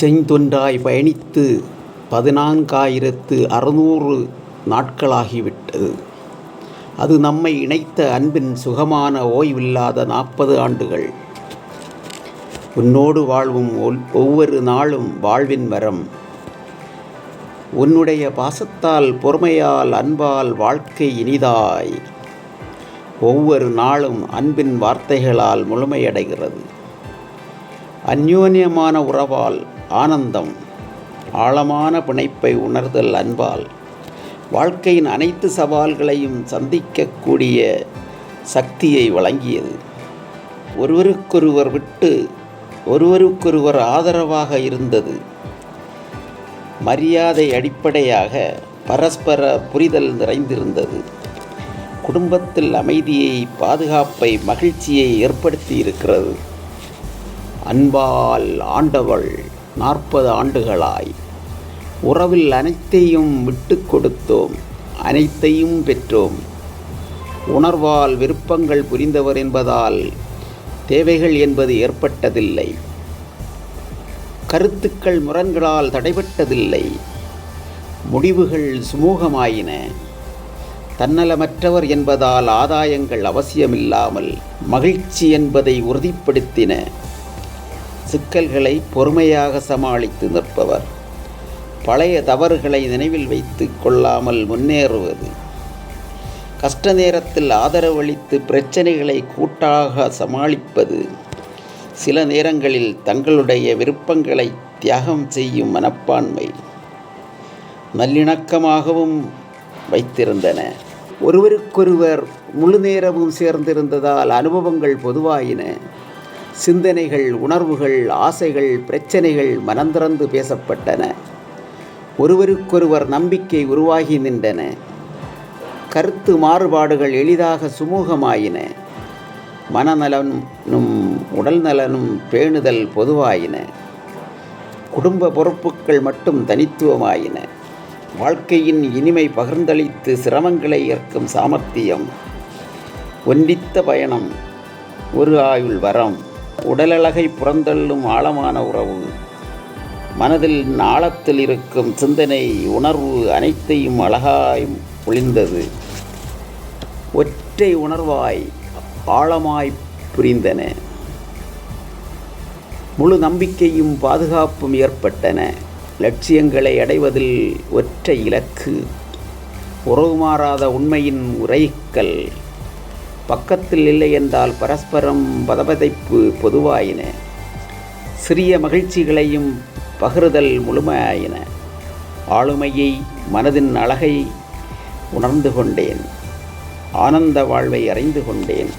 இசைந்தொன்றாய் பயணித்து பதினான்காயிரத்து அறுநூறு நாட்களாகிவிட்டது. அது நம்மை இணைத்த அன்பின் சுகமான ஓய்வில்லாத நாற்பது ஆண்டுகள். உன்னோடு வாழ்வும் ஒல்- ஒவ்வொரு நாளும் வாழ்வின் மரம் உன்னுடைய பாசத்தால் பொறுமையால் அன்பால் வாழ்க்கை இனிதாய். ஒவ்வொரு நாளும் அன்பின் வார்த்தைகளால் முழுமையடைகிறது. அந்யோன்யமான உறவால் ஆனந்தம் ஆழமான பிணைப்பை உணர்தல் அன்பால் வாழ்க்கையின் அனைத்து சவால்களையும் சந்திக்கக்கூடிய சக்தியை வழங்கியது. ஒருவருக்கொருவர் விட்டு ஒருவருக்கொருவர் ஆதரவாக இருந்தது. மரியாதை அடிப்படையாக பரஸ்பர புரிதல் நிறைந்திருந்தது. குடும்பத்தில் அமைதியை பாதுகாப்பை மகிழ்ச்சியை ஏற்படுத்தி இருக்கிறது அன்பால் ஆண்டவள் நாற்பது ஆண்டுகளாய். உறவில் அனைத்தையும் விட்டு கொடுத்தோம் அனைத்தையும் பெற்றோம். உணர்வால் விருப்பங்கள் புரிந்தவர் என்பதால் தேவைகள் என்பது ஏற்பட்டதில்லை. கருத்துக்கள் முரண்களால் தடைபட்டதில்லை. முடிவுகள் சுமூகமாயின. தன்னலமற்றவர் என்பதால் ஆதாயங்கள் அவசியமில்லாமல் மகிழ்ச்சி என்பதை உறுதிப்படுத்தின. சிக்கல்களை பொறுமையாக சமாளித்து நிற்பவர். பழைய தவறுகளை நினைவில் வைத்து கொள்ளாமல் முன்னேறுவது. கஷ்ட நேரத்தில் ஆதரவளித்து பிரச்சனைகளை கூட்டாக சமாளிப்பது. சில நேரங்களில் தங்களுடைய விருப்பங்களை தியாகம் செய்யும் மனப்பான்மை நல்லிணக்கமாகவும் வைத்திருந்தன. ஒருவருக்கொருவர் முழு நேரமும் சேர்ந்திருந்ததால் அனுபவங்கள் பொதுவாயின. சிந்தனைகள் உணர்வுகள் ஆசைகள் பிரச்சனைகள் மனந்திறந்து பேசப்பட்டன. ஒருவருக்கொருவர் நம்பிக்கை உருவாகி நின்றன. கருத்து மாறுபாடுகள் எளிதாக சுமூகமாயின. மனநலனும் உடல் நலனும் பேணுதல் பொதுவாயின. குடும்ப பொறுப்புகள் மட்டும் தனித்துவமாயின. வாழ்க்கையின் இனிமை பகிர்ந்தளித்து சிரமங்களை ஏற்கும் சாமர்த்தியம். ஒன்றித்த பயணம் ஒரு ஆயுள் வரம். உடலழகை புறந்தள்ளும் ஆழமான உறவு மனதில் நாளத்தில் இருக்கும் சிந்தனை உணர்வு அனைத்தையும் அழகாய் ஒளிந்தது ஒற்றை உணர்வாய் ஆழமாய் புரிந்தன. முழு நம்பிக்கையும் பாதுகாப்பும் ஏற்பட்டன. லட்சியங்களை அடைவதில் ஒற்றை இலக்கு உறவு மாறாத உண்மையின் உரைக்கல். பக்கத்தில் இல்லை என்றால் பரஸ்பரம் பதபதைப்பு பொதுவாயின. சிறிய மகிழ்ச்சிகளையும் பகிர்தல் முழுமையாயின. ஆளுமையை மனதின் அழகை உணர்ந்து கொண்டேன். ஆனந்த வாழ்வை அறிந்து கொண்டேன்.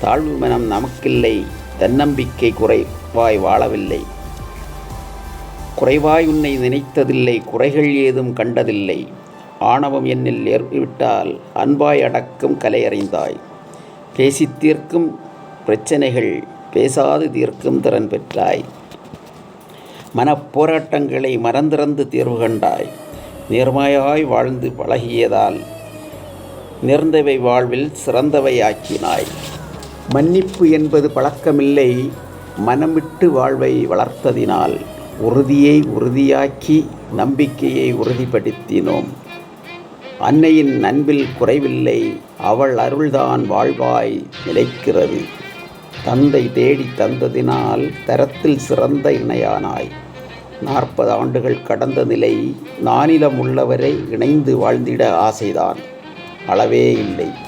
தாழ்வு மனம் நமக்கில்லை தன்னம்பிக்கை குறைவாய் வாழவில்லை. குறைவாய் உன்னை நினைத்ததில்லை குறைகள் ஏதும் கண்டதில்லை. ஆணவம் என்னில் ஏற்பட்டால் அன்பாய் அடக்கும் கலை அறிந்தாய். பேசித் தீர்க்கும் பிரச்சனைகள் பேசாது தீர்க்கும் திறன் பெற்றாய். மனப்போராட்டங்களை மறந்திறந்து தீர்வு கண்டாய். நேர்மையாய் வாழ்ந்து பழகியதால் நேர்ந்தவை வாழ்வில் சிறந்தவை ஆக்கினாய் மன்னிப்பு என்பது பழக்கமில்லை மனமிட்டு வாழ்வை வளர்த்ததினால் உறுதியை உறுதியாக்கி நம்பிக்கையை உறுதிப்படுத்தினோம். அன்னையின் அன்பில் குறைவில்லை அவள் அருள்தான் வாழ்வாய் நிலைக்கிறது. தந்தை தேடி தந்ததினால் தரத்தில் சிறந்த இணையானாய். நாற்பது ஆண்டுகள் கடந்த நிலை நானிலம் உள்ளவரை இணைந்து வாழ்ந்திட ஆசைதான். அளவே இல்லை.